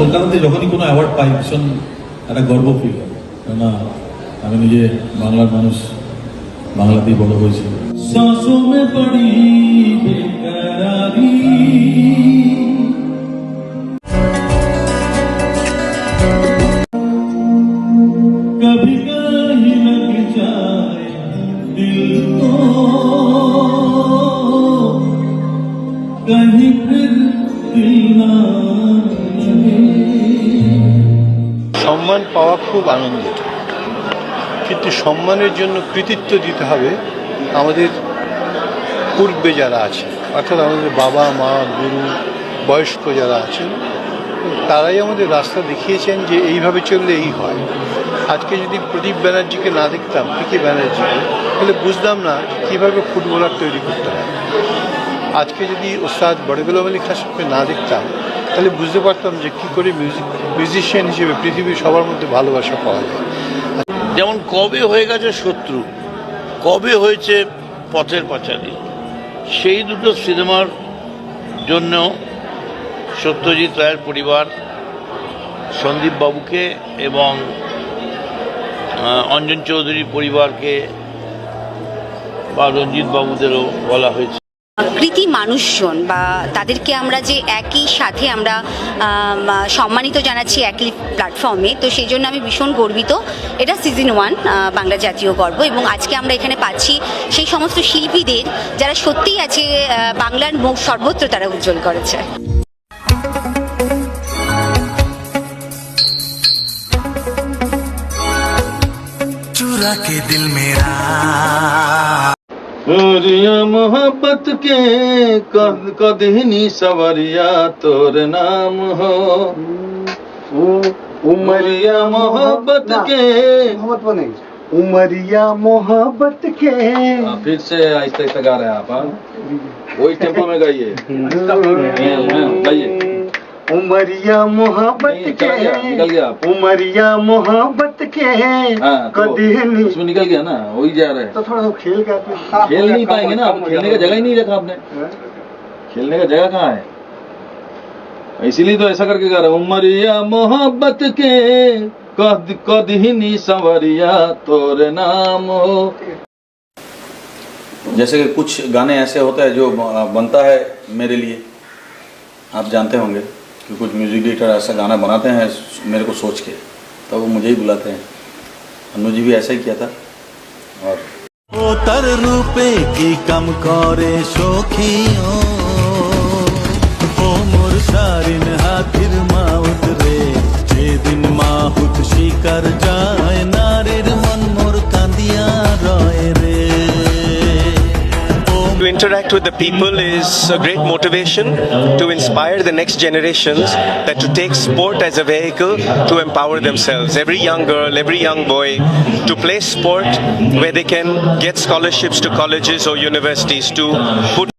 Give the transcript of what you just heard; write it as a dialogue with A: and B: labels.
A: কলকাতাতে যখনই কোনো অ্যাওয়ার্ড পাই ভীষণ একটা গর্ব ফিল হয় কেননা আমি নিজে বাংলার মানুষ বাংলাতেই বড় হয়েছি सांसों में पड़ी बेकरारी कभी कहीं लग जाए दिल को कहीं फिर दिल ना लगे
B: সম্মান পাওয়া খুব আনন্দের কিন্তু সম্মানের জন্য কৃতিত্ব দিতে হবে আমাদের পূর্বে যারা আছে, অর্থাৎ আমাদের বাবা, মা, গুরু, বয়স্ক যারা আছেন, তারাই আমাদের রাস্তা দেখিয়েছেন যে এইভাবে চললে এই হয়। আজকে যদি প্রদীপ ব্যানার্জিকে না দেখতাম, পিকে ব্যানার্জিকে তাহলে বুঝতাম না কীভাবে ফুটবলার তৈরি করতে হয়। আজকে যদি ওস্তাদ বড়গুলাম আলী খাসকে না দেখতাম তাহলে বুঝতে পারতাম যে কী করে মিউজিক মিউজিশিয়ান হিসেবে পৃথিবীর সবার মধ্যে ভালোবাসা পাওয়া যায়।
C: যেমন কবে হয়ে গেছে শত্রু, কবে হয়েছে পথের পাঁচালী, সেই দুটো সিনেমার জন্য সত্যজিৎ রায়ের পরিবার, সন্দীপ বাবুকে এবং অঞ্জন চৌধুরীর পরিবারকে বা রঞ্জিত বাবুদেরও বলা হয়েছে।
D: কৃতি মানুষজন বা তাদেরকে আমরা যে একই সাথে আমরা আম, সম্মানিত জানাচ্ছি একই প্ল্যাটফর্মে তো সেই জন্য আমি ভীষণ গর্বিত এটা সিজন ওয়ান বাংলা জাতীয় গর্ব এবং আজকে আমরা এখানে পাচ্ছি সেই সমস্ত শিল্পীদের যারা সত্যিই আছে আহ, বাংলার মুখ সর্বত্র তারা উজ্জ্বল করেছে
E: चुरा के दिल मेरा
A: गोरिया मोहब्बत के कद कदहनी सवरिया तोर नाम हो। उमरिया मोहब्बत के
F: उमरिया मोहब्बत के।
A: हाँ, फिर से आहिस्ता आहिस्ता गा रहे हैं आप हाँ? वही टेंपो में गाइए। हाँ, गाइए।
F: उमरिया मोहब्बत के
A: गया, निकल गया।
F: उमरिया मोहब्बत के
A: हाँ, तो
F: कदहनी
A: उसमें निकल गया ना वही जा रहे हैं।
F: तो थोड़ा सा खेल के आते
A: खेल नहीं पाएँगे ना खेलने का जगह ही नहीं रखा आपने।
F: हाँ?
A: खेलने का जगह कहाँ है? इसीलिए तो ऐसा करके गा रहा हूँ उमरिया मोहब्बत के कद कदहिनी संवरिया तोर नाम हो। जैसे कि कुछ गाने ऐसे होते हैं जो बनता है मेरे लिए। आप जानते होंगे। कि कुछ म्यूज़िक डायरेक्टर ऐसा गाना बनाते हैं मेरे को सोच के, तब वो मुझे ही बुलाते हैं। अनु जी भी ऐसा ही किया था। और
E: ओ तर रूपे की कम करे
G: शोखियों interact with the people is a great motivation to inspire the next generations that to take sport as a vehicle to empower themselves. Every young girl, every young boy to play sport where they can get scholarships to colleges or universities to put